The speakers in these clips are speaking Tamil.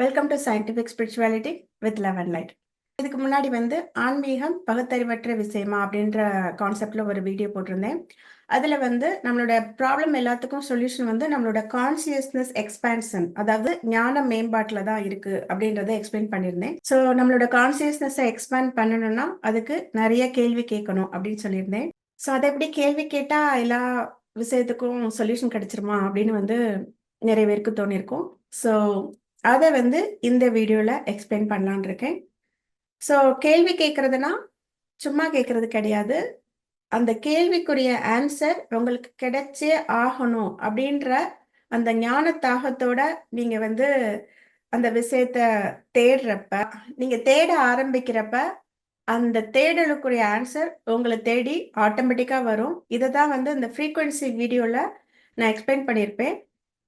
Welcome to scientific spirituality with eleven light இதுக்கு முன்னாடி வந்து ஆன்மீகம் பகுத்தறிவற்ற விஷயமா அப்படின்ற கான்செப்ட்ல ஒரு வீடியோ போட்டிருந்தேன். அதுல வந்து நம்மளோட ப்ராப்ளம் எல்லாத்துக்கும் சொல்யூஷன் வந்து நம்மளோட கான்சியஸ்னஸ் எக்ஸ்பான்ஷன் அதாவது ஞான மேம்பாட்டில் தான் இருக்கு அப்படின்றத எக்ஸ்பிளைன் பண்ணியிருந்தேன். ஸோ நம்மளோட கான்சியஸ்னஸை எக்ஸ்பேண்ட் பண்ணணும்னா அதுக்கு நிறைய கேள்வி கேட்கணும் அப்படின்னு சொல்லியிருந்தேன். ஸோ அதை எப்படி கேள்வி கேட்டா எல்லா விஷயத்துக்கும் சொல்யூஷன் கிடைச்சிருமா அப்படின்னு வந்து நிறைய பேருக்கு தோணியிருக்கும். ஸோ அதை வந்து இந்த வீடியோவில் எக்ஸ்பிளைன் பண்ணலான் இருக்கேன். ஸோ கேள்வி கேட்குறதுனா சும்மா கேட்குறது கிடையாது. அந்த கேள்விக்குரிய ஆன்சர் உங்களுக்கு கிடைச்சே ஆகணும் அப்படின்ற அந்த ஞான தாகத்தோட நீங்கள் வந்து அந்த விஷயத்த தேடுறப்ப நீங்கள் தேட ஆரம்பிக்கிறப்ப அந்த தேடலுக்குரிய ஆன்சர் உங்களை தேடி ஆட்டோமேட்டிக்காக வரும். இதை தான் வந்து இந்த ஃப்ரீக்குவென்சி வீடியோவில் நான் எக்ஸ்பிளைன் பண்ணியிருப்பேன்.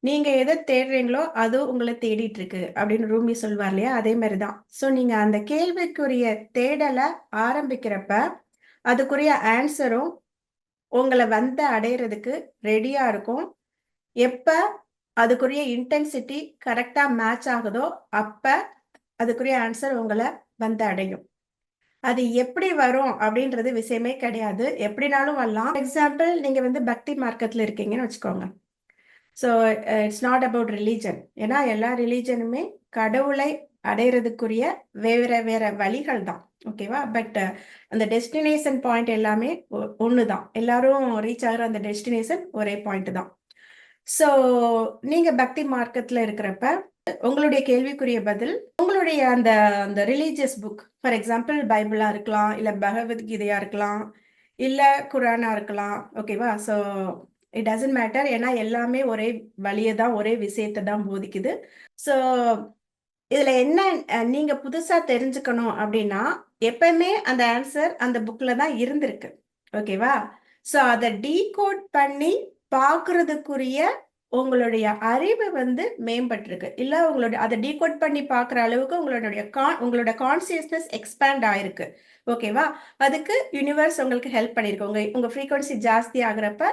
நீங்க எதை தேடுறீங்களோ அது உங்களை தேடிட்டு இருக்கு அப்படின்னு ரூமி சொல்வார் இல்லையா? அதே மாதிரி தான் ஸோ நீங்க அந்த கேள்விக்குரிய தேடலை ஆரம்பிக்கிறப்ப அதுக்குரிய ஆன்சரும் உங்களை வந்து அடையிறதுக்கு ரெடியா இருக்கும். எப்ப அதுக்குரிய இன்டென்சிட்டி கரெக்டா மேட்ச் ஆகுதோ அப்ப அதுக்குரிய ஆன்சர் உங்களை வந்து அடையும். அது எப்படி வரும் அப்படின்றது விஷயமே கிடையாது. எப்படினாலும் வரலாம். எக்ஸாம்பிள் நீங்க வந்து பக்தி மார்க்கத்துல இருக்கீங்கன்னு வச்சுக்கோங்க. So it's not about religion ஏன்னா எல்லா ரிலீஜனுமே கடவுளை அடையிறதுக்குரிய வேற வேற வழிகள் தான். ஓகேவா பட் uh, அந்த டெஸ்டினேஷன் பாயிண்ட் எல்லாமே ஒன்று தான் எல்லாரும் ரீச் ஆகிற அந்த டெஸ்டினேஷன் ஒரே பாயிண்ட் தான். ஸோ நீங்கள் பக்தி மார்க்கத்தில் இருக்கிறப்ப உங்களுடைய கேள்விக்குரிய பதில் உங்களுடைய அந்த அந்த ரிலீஜியஸ் புக் ஃபார் எக்ஸாம்பிள் பைபிளாக இருக்கலாம் இல்லை பகவத்கீதையாக இருக்கலாம் இல்லை குரானா இருக்கலாம். ஓகேவா ஸோ இட் டசன்ட் மேட்டர் ஏன்னா எல்லாமே ஒரே வழியை தான் ஒரே விஷயத்தை தான் போதிக்குது. ஸோ இதில் என்ன நீங்கள் புதுசாக தெரிஞ்சுக்கணும் அப்படின்னா எப்பயுமே அந்த ஆன்சர் அந்த புக்கில் தான் இருந்திருக்கு. ஓகேவா ஸோ அதை டீகோட் பண்ணி பார்க்கறதுக்குரிய உங்களுடைய அறிவு வந்து மேம்பட்டிருக்கு. இல்லை உங்களுடைய அதை டீகோட் பண்ணி பார்க்குற அளவுக்கு உங்களுடைய கான் உங்களோட கான்சியஸ்னஸ் எக்ஸ்பேண்ட் ஆயிருக்கு. ஓகேவா அதுக்கு யூனிவர்ஸ் உங்களுக்கு ஹெல்ப் பண்ணியிருக்கு. உங்கள் உங்கள் ஃப்ரீக்வன்சி ஜாஸ்தி ஆகுறப்ப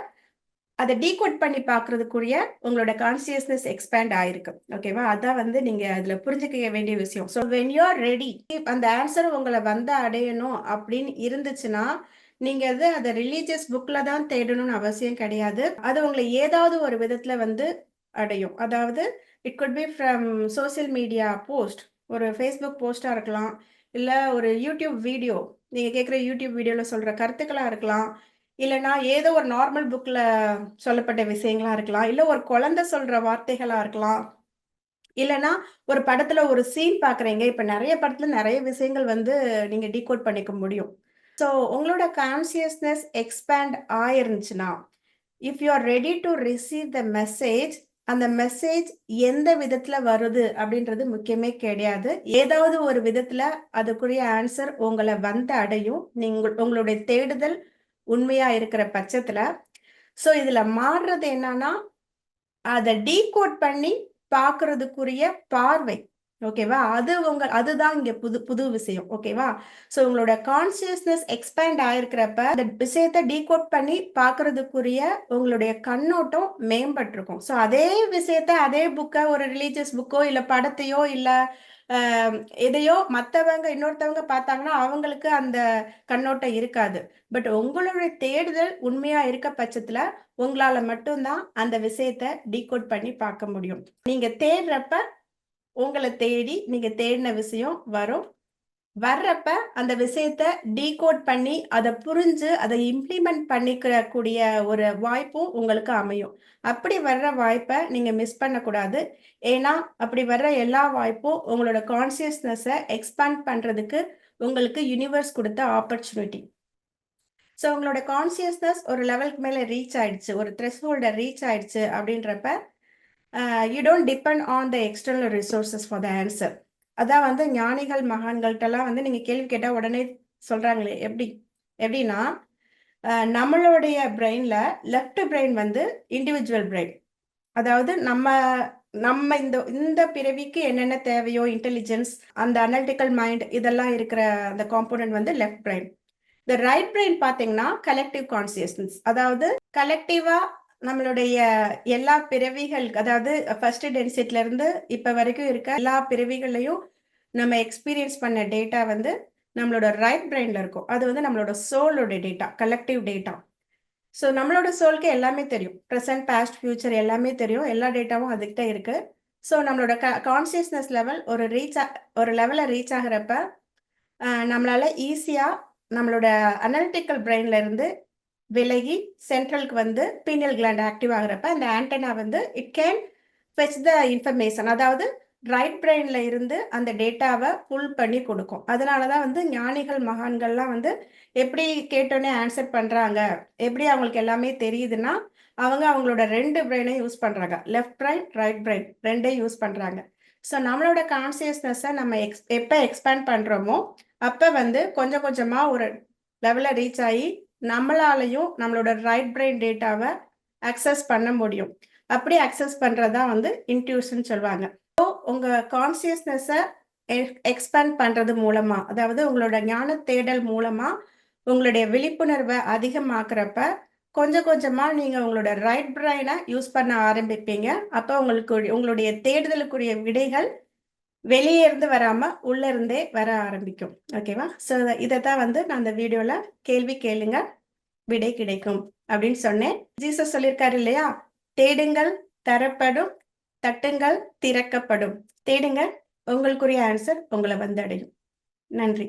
அதை டீகோட் பண்ணி பார்க்கறதுக்குரிய உங்களோட கான்சியஸ்னஸ் எக்ஸ்பேண்ட் ஆயிருக்கு. ஓகேவா அதான் வந்து நீங்க அதுல புரிஞ்சுக்க வேண்டிய விஷயம். So when you are ready அந்த ஆன்சர் உங்களை வந்து அடையணும் அப்படின்னு இருந்துச்சுன்னா நீங்க அது அதை ரிலீஜியஸ் புக்ல தான் தேடணும்னு அவசியம் கிடையாது. அது உங்களை ஏதாவது ஒரு விதத்துல வந்து அடையும். அதாவது it could be from social media post ஒரு ஃபேஸ்புக் போஸ்டா இருக்கலாம் இல்ல ஒரு யூடியூப் வீடியோ நீங்க கேட்குற யூடியூப் வீடியோல சொல்ற கருத்துக்களா இருக்கலாம். இல்லைன்னா ஏதோ ஒரு நார்மல் புக்கில் சொல்லப்பட்ட விஷயங்களா இருக்கலாம். இல்லை ஒரு குழந்தை சொல்ற வார்த்தைகளாக இருக்கலாம். இல்லைன்னா ஒரு படத்தில் ஒரு சீன் பார்க்குறீங்க இப்போ நிறைய படத்தில் நிறைய விஷயங்கள் வந்து நீங்கள் டீகோட் பண்ணிக்க முடியும். ஸோ உங்களோட consciousness expand ஆயிருந்துச்சுன்னா if you are ready to receive the message அந்த மெசேஜ் எந்த விதத்தில் வருது அப்படின்றது முக்கியமே கிடையாது. ஏதாவது ஒரு விதத்தில் அதுக்குரிய ஆன்சர் உங்களை வந்து அடையும். நீங்கள் உங்களுடைய தேடுதல் உண்மையா இருக்கிற பட்சத்துல ஸோ இதுல மாறுறது என்னன்னா அதை டீகோட் பண்ணி பார்க்கறதுக்குரிய பார்வை. ஓகேவா அது உங்க அதுதான் இங்க புது புது விஷயம். ஓகேவா ஸோ உங்களோட கான்சியஸ்னஸ் எக்ஸ்பேண்ட் ஆயிருக்கிறப்ப அந்த விஷயத்தை டீகோட் பண்ணி பாக்குறதுக்குரிய உங்களுடைய கண்ணோட்டம் மேம்பட்டிருக்கும். ஸோ அதே விஷயத்த அதே புக்கை ஒரு ரிலீஜியஸ் புக்கோ இல்லை படத்தையோ இல்லை எதையோ மற்றவங்க இன்னொருத்தவங்க பார்த்தாங்கன்னா அவங்களுக்கு அந்த கண்ணோட்டம் இருக்காது. பட் உங்களுடைய தேடுதல் உண்மையா இருக்க பட்சத்துல உங்களால மட்டும்தான் அந்த விஷயத்த டீகோட் பண்ணி பார்க்க முடியும். நீங்க தேடுறப்ப உங்களை தேடி நீங்க தேடின விஷயம் வரும். வர்றப்ப அந்த விஷயத்த டீகோட் பண்ணி அதை புரிஞ்சு அதை இம்ப்ளிமெண்ட் பண்ணிக்கிற கூடிய ஒரு வாய்ப்பும் உங்களுக்கு அமையும். அப்படி வர்ற வாய்ப்பை நீங்கள் மிஸ் பண்ணக்கூடாது. ஏன்னா அப்படி வர்ற எல்லா வாய்ப்பும் உங்களோட கான்சியஸ்னஸை எக்ஸ்பேண்ட் பண்ணுறதுக்கு உங்களுக்கு யூனிவர்ஸ் கொடுத்த ஆப்பர்ச்சுனிட்டி ஸோ உங்களோட கான்சியஸ்னஸ் ஒரு லெவலுக்கு மேலே ரீச் ஆயிடுச்சு. ஒரு த்ரெஸ் ஹோல்டர் ரீச் ஆயிடுச்சு அப்படின்றப்ப you don't depend on the external resources for the answer அதான் வந்து ஞானிகள் மகான்கள்ட்டெல்லாம் வந்து நீங்கள் கேள்வி கேட்டால் உடனே சொல்கிறாங்களே எப்படி? எப்படின்னா நம்மளுடைய பிரெயினில் லெஃப்ட் பிரெயின் வந்து இண்டிவிஜுவல் பிரெயின் அதாவது நம்ம நம்ம இந்த இந்த பிறவிக்கு என்னென்ன தேவையோ இன்டெலிஜென்ஸ் அந்த அனலிட்டிக்கல் மைண்ட் இதெல்லாம் இருக்கிற அந்த காம்போனன்ட் வந்து லெஃப்ட் பிரெயின் இந்த ரைட் பிரெயின் பார்த்தீங்கன்னா கலெக்டிவ் கான்சியஸ்னஸ் அதாவது கலெக்டிவா நம்மளுடைய எல்லா பிறவிகள் அதாவது ஃபர்ஸ்ட் டென்சிட்ல இருந்து இப்ப வரைக்கும் இருக்க எல்லா பிறவிகளையும் நம்ம எக்ஸ்பீரியன்ஸ் பண்ண டேட்டா வந்து நம்மளோட ரைட் பிரெயின்ல இருக்கும். அது வந்து நம்மளோட சோலோட டேட்டா கலெக்டிவ் டேட்டா ஸோ நம்மளோட சோலுக்கு எல்லாமே தெரியும். ப்ரெசன்ட் பாஸ்ட் ஃபியூச்சர் எல்லாமே தெரியும். எல்லா டேட்டாவும் அதுக்கிட்ட இருக்கு. ஸோ நம்மளோட க கான்சியஸ்னஸ் லெவல் ஒரு ரீச் ஒரு லெவலில் ரீச் ஆகிறப்ப நம்மளால ஈஸியாக நம்மளோட அனலிட்டிக்கல் பிரெயின்ல இருந்து விலகி சென்ட்ரலுக்கு வந்து பீனியல் கிளாண்ட் ஆக்டிவ் ஆகிறப்ப அந்த ஆண்டனா வந்து it can fetch the information அதாவது ரைட் பிரெயின்ல இருந்து அந்த டேட்டாவை புல் பண்ணி கொடுக்கும். அதனால தான் வந்து ஞானிகள் மகான்கள்லாம் வந்து எப்படி கேட்டோன்னே ஆன்சர் பண்ணுறாங்க எப்படி அவங்களுக்கு எல்லாமே தெரியுதுன்னா அவங்க அவங்களோட ரெண்டு பிரெயினையும் யூஸ் பண்ணுறாங்க லெஃப்ட் பிரெயின் ரைட் பிரெயின் ரெண்டையும் யூஸ் பண்ணுறாங்க ஸோ நம்மளோட கான்சியஸ்னஸை நம்ம எக்ஸ் எப்போ எக்ஸ்பேண்ட் பண்ணுறோமோ அப்போ வந்து கொஞ்சம் கொஞ்சமாக ஒரு லெவலில் ரீச் ஆகி நம்மளாலையும் நம்மளோட ரைட் பிரெயின் டேட்டாவை அக்சஸ் பண்ண முடியும். அப்படி அக்சஸ் பண்ணுறதா வந்து இன்ட்யூஷன் சொல்லுவாங்க. ஸோ உங்கள் கான்சியஸ்னஸை எக்ஸ்பேண்ட் பண்ணுறது மூலமாக அதாவது உங்களோட ஞான தேடல் மூலமாக உங்களுடைய விழிப்புணர்வை அதிகமாக்குறப்ப கொஞ்சம் கொஞ்சமாக நீங்கள் உங்களோட ரைட் பிரெயினை யூஸ் பண்ண ஆரம்பிப்பீங்க. அப்போ உங்களுக்கு உங்களுடைய தேடுதலுக்குரிய விடைகள் வெளியே இருந்து வராமல் உள்ளே இருந்தே வர ஆரம்பிக்கும். ஓகேவா ஸோ இதை தான் வந்து நான் அந்த வீடியோவில் கேள்வி கேளுங்க விடை கிடைக்கும் அப்படின்னு சொன்னேன். ஜீசஸ் சொல்லியிருக்காரு இல்லையா? தேடுங்கள் தரப்படும் தட்டுங்கள் திறக்கப்படும். தேடுங்க உங்களுக்குரிய ஆன்சர் உங்களை வந்து அடையும் நன்றி.